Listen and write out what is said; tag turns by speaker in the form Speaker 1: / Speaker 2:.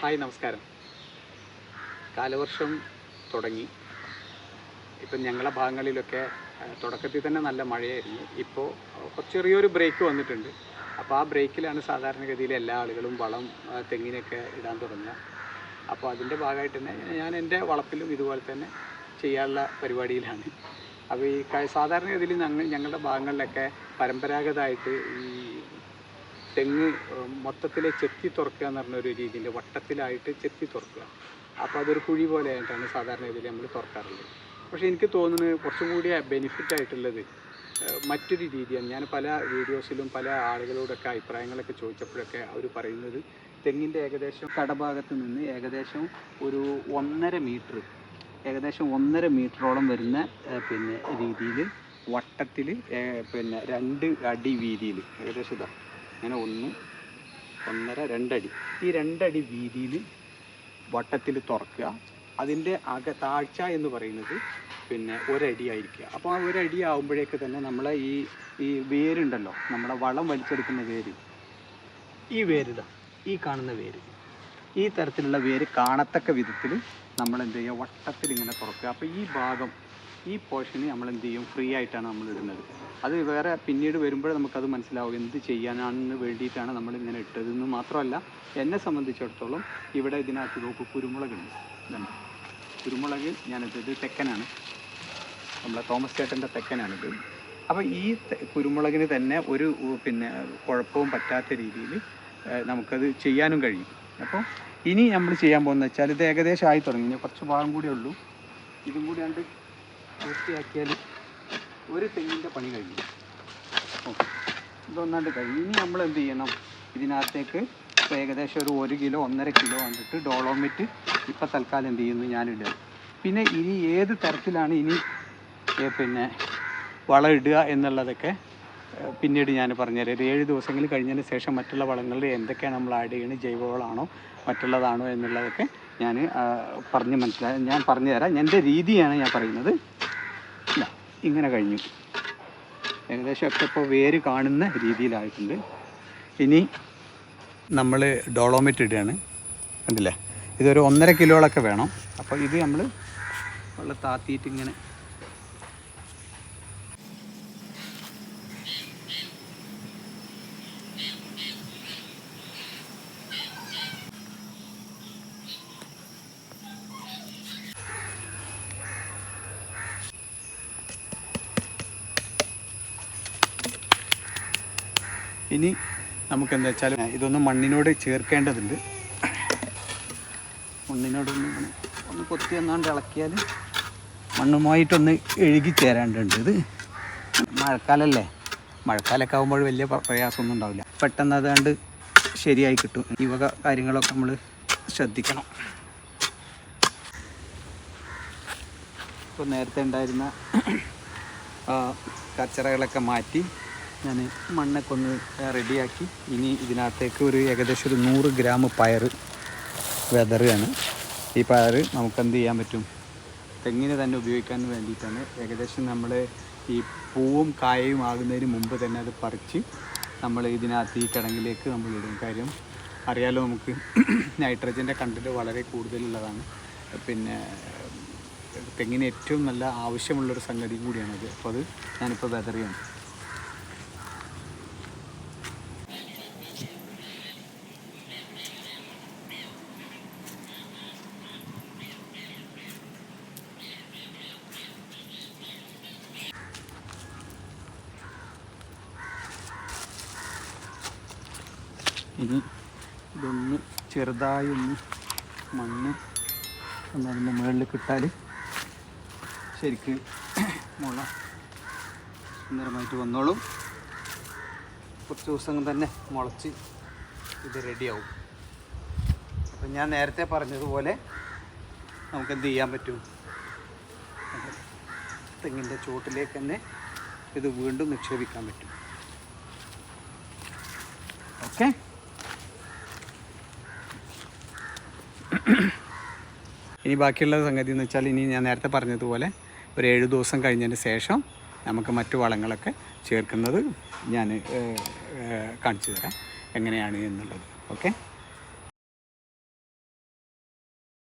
Speaker 1: Hi നമസ്കാരം. കാലവർഷം തുടങ്ങി. ഇപ്പം ഞങ്ങളുടെ ഭാഗങ്ങളിലൊക്കെ തുടക്കത്തിൽ തന്നെ നല്ല മഴയായിരുന്നു. ഇപ്പോൾ ചെറിയൊരു ബ്രേക്ക് വന്നിട്ടുണ്ട്. അപ്പോൾ ആ ബ്രേക്കിലാണ് സാധാരണഗതിയിൽ എല്ലാ ആളുകളും വളം തെങ്ങിനൊക്കെ ഇടാൻ തുടങ്ങുക. അപ്പോൾ അതിന്റെ ഭാഗമായിട്ട് തന്നെ ഞാൻ എന്റെ വളപ്പിലും ഇതുപോലെ തന്നെ ചെയ്യാനുള്ള പരിപാടിയിലാണ്. അപ്പോൾ ഈ സാധാരണഗതിയിൽ ഞങ്ങൾ ഞങ്ങളുടെ ഭാഗങ്ങളിലൊക്കെ പരമ്പരാഗതമായിട്ട് ഈ തെങ്ങ് മൊത്തത്തിൽ ചെത്തി തുറക്കുക എന്ന് പറഞ്ഞ ഒരു രീതിയിൽ വട്ടത്തിലായിട്ട് ചെത്തി തുറക്കുക. അപ്പോൾ അതൊരു കുഴി പോലെ ആയിട്ടാണ് സാധാരണ ഇതിൽ നമ്മൾ തുറക്കാറുള്ളത്. പക്ഷേ എനിക്ക് തോന്നുന്നത് കുറച്ചും കൂടി ബെനിഫിറ്റ് ആയിട്ടുള്ളത് മറ്റൊരു രീതിയാണ്. ഞാൻ പല വീഡിയോസിലും പല ആളുകളോടൊക്കെ അഭിപ്രായങ്ങളൊക്കെ ചോദിച്ചപ്പോഴൊക്കെ അവർ പറയുന്നത് തെങ്ങിന്റെ ഏകദേശം കടഭാഗത്ത് നിന്ന് ഏകദേശം ഒരു ഒന്നര മീറ്റർ ഏകദേശം ഒന്നര മീറ്ററോളം വരുന്ന പിന്നെ രീതിയിൽ വട്ടത്തിൽ പിന്നെ രണ്ട് അടി വീതിയിൽ ഏകദേശം ഇതാ. അങ്ങനെ ഒന്ന് ഒന്നര രണ്ടടി. ഈ രണ്ടടി വീതിയിൽ വട്ടത്തിൽ തുറക്കുക. അതിന്റെ അക താഴ്ച എന്ന് പറയുന്നത് പിന്നെ ഒരടി ആയിരിക്കുക അപ്പോൾ ആ ഒരടി ആകുമ്പോഴേക്ക് തന്നെ നമ്മളെ ഈ ഈ വേരുണ്ടല്ലോ നമ്മളെ വളം വലിച്ചെടുക്കുന്ന വേര്. ഈ വേരിതാ ഈ കാണുന്ന വേര്. ഈ തരത്തിലുള്ള വേര് കാണത്തക്ക വിധത്തിൽ നമ്മൾ എന്ത് ചെയ്യുക? വട്ടത്തിൽ ഇങ്ങനെ തുറക്കുക. അപ്പോൾ ഈ ഭാഗം ഈ പോർഷന് നമ്മൾ എന്ത് ചെയ്യും ഫ്രീ ആയിട്ടാണ് നമ്മൾ ഇടുന്നത് അത് വേറെ പിന്നീട് വരുമ്പോൾ നമുക്കത് മനസ്സിലാവും. എന്ത് ചെയ്യാനാണെന്ന് വേണ്ടിയിട്ടാണ് നമ്മൾ ഇങ്ങനെ ഇട്ടതെന്ന് മാത്രമല്ല എന്നെ സംബന്ധിച്ചിടത്തോളം ഇവിടെ ഇതിനകത്ത് നോക്കും കുരുമുളകുണ്ട്. ഇതുണ്ട്. കുരുമുളക് ഞാനിത് ഇത് തെക്കനാണ്. നമ്മളെ തോമസ് ചേട്ടന്റെ തെക്കനാണിത്. അപ്പോൾ ഈ കുരുമുളകിന് തന്നെ ഒരു പിന്നെ കുഴപ്പവും പറ്റാത്ത രീതിയിൽ നമുക്കത് ചെയ്യാനും കഴിയും. അപ്പോൾ ഇനി നമ്മൾ ചെയ്യാൻ പോകുന്നത് വെച്ചാൽ ഇത് ഏകദേശം ആയി തുടങ്ങി. കുറച്ച് ഭാഗം കൂടിയേ ഉള്ളൂ. ഇതും കൂടി കണ്ട് പൂർത്തിയാക്കിയാൽ ഒരു തെങ്ങിന്റെ പണി കഴിഞ്ഞു. ഇതൊന്നാണ്ട് കഴിഞ്ഞു. ഇനി നമ്മൾ എന്ത് ചെയ്യണം? ഇതിനകത്തേക്ക് ഏകദേശം ഒരു ഒരു കിലോ ഒന്നര കിലോ കണ്ടിട്ട് ഡോളോമിറ്റ് ഇപ്പം തൽക്കാലം എന്ത് ചെയ്യുന്നു? ഞാനിടുക. പിന്നെ ഇനി ഏത് തരത്തിലാണ് ഇനി പിന്നെ വളം ഇടുക എന്നുള്ളതൊക്കെ പിന്നീട് ഞാൻ പറഞ്ഞുതരാം. ഒരു ഏഴ് ദിവസങ്ങൾ കഴിഞ്ഞതിന് ശേഷം മറ്റുള്ള വളങ്ങളിൽ എന്തൊക്കെയാണ് നമ്മൾ ആഡ് ചെയ്യുന്നത് ജൈവവളമാണോ മറ്റുള്ളതാണോ? എന്നുള്ളതൊക്കെ ഞാൻ പറഞ്ഞ് മനസ്സിലാ ഞാൻ പറഞ്ഞു തരാം എന്റെ രീതിയാണ് ഞാൻ പറയുന്നത്. ഇങ്ങനെ കഴിഞ്ഞു. ഏകദേശം ഒക്കെ ഇപ്പോൾ വേര് കാണുന്ന രീതിയിലായിട്ടുണ്ട്. ഇനി നമ്മൾ ഡോളോമിറ്റ് ഇടുകയാണ്. കണ്ടില്ലേ? ഇതൊരു ഒന്നര കിലോളൊക്കെ വേണം. അപ്പോൾ ഇത് നമ്മൾ വെള്ളം താത്തിയിട്ട് ഇങ്ങനെ ഇനി നമുക്ക് എന്താ വെച്ചാൽ ഇതൊന്ന് മണ്ണിനോട് ചേർക്കേണ്ടതുണ്ട്. മണ്ണിനോട് ഒന്ന് കൊത്തി ഒന്നാണ്ട് ഇളക്കിയാൽ മണ്ണുമായിട്ടൊന്ന് എഴുകി ചേരാണ്ടുണ്ട് ഇത്. മഴക്കാലല്ലേ? മഴക്കാലമൊക്കെ ആകുമ്പോൾ വലിയ പ്ര- പ്രയാസമൊന്നും ഉണ്ടാവില്ല. പെട്ടെന്ന് അതുകൊണ്ട് ശരിയായി കിട്ടും. ഈ വക കാര്യങ്ങളൊക്കെ നമ്മൾ ശ്രദ്ധിക്കണം. ഇപ്പോൾ നേരത്തെ ഉണ്ടായിരുന്ന കച്ചറകളൊക്കെ മാറ്റി ഞാൻ മണ്ണൊക്കെ ഒന്ന് റെഡിയാക്കി. ഇനി ഇതിനകത്തേക്ക് ഒരു ഏകദേശം ഒരു നൂറ് ഗ്രാം പയർ വെതറുകയാണ് ഈ പയർ നമുക്ക് എന്ത് ചെയ്യാൻ പറ്റും? തെങ്ങിന് തന്നെ ഉപയോഗിക്കാൻ വേണ്ടിയിട്ടാണ്. ഏകദേശം നമ്മൾ ഈ പൂവും കായയും ആകുന്നതിന് മുമ്പ് തന്നെ അത് പറിച്ച് നമ്മൾ ഇതിനകത്ത് ഈ കിടങ്ങിലേക്ക് നമ്മൾ ഇടും. കാര്യം അറിയാലോ നമുക്ക് നൈട്രജന്റെ കണ്ടന്റ് വളരെ കൂടുതലുള്ളതാണ്. പിന്നെ തെങ്ങിന് ഏറ്റവും നല്ല ആവശ്യമുള്ളൊരു സംഗതി കൂടിയാണത്. അപ്പോൾ അത് ഞാനിപ്പോൾ വെതറിയാണ്. ഇനി ഇതൊന്ന് ചെറുതായി ഒന്ന് മണ്ണ് ഒന്നതിന്റെ മുകളിൽ കിട്ടാൽ ശരിക്ക് മുള സുന്ദരമായിട്ട് വന്നോളും. കുറച്ച് ദിവസം തന്നെ മുളച്ച് ഇത് റെഡിയാവും അപ്പം ഞാൻ നേരത്തെ പറഞ്ഞതുപോലെ നമുക്ക് എന്ത് ചെയ്യാൻ പറ്റും? തെങ്ങിന്റെ ചുവട്ടിലേക്ക് തന്നെ ഇത് വീണ്ടും നിക്ഷേപിക്കാൻ പറ്റും. ഓക്കെ? ഇനി ബാക്കിയുള്ള സംഗതി എന്ന് വെച്ചാൽ ഇനി ഞാൻ നേരത്തെ പറഞ്ഞതുപോലെ ഒരു ഏഴ് ദിവസം കഴിഞ്ഞതിന് ശേഷം നമുക്ക് മറ്റു വളങ്ങളൊക്കെ ചേർക്കുന്നത് ഞാൻ കാണിച്ചു തരാം. എങ്ങനെയാണ് എന്നുള്ളത്. ഓക്കെ?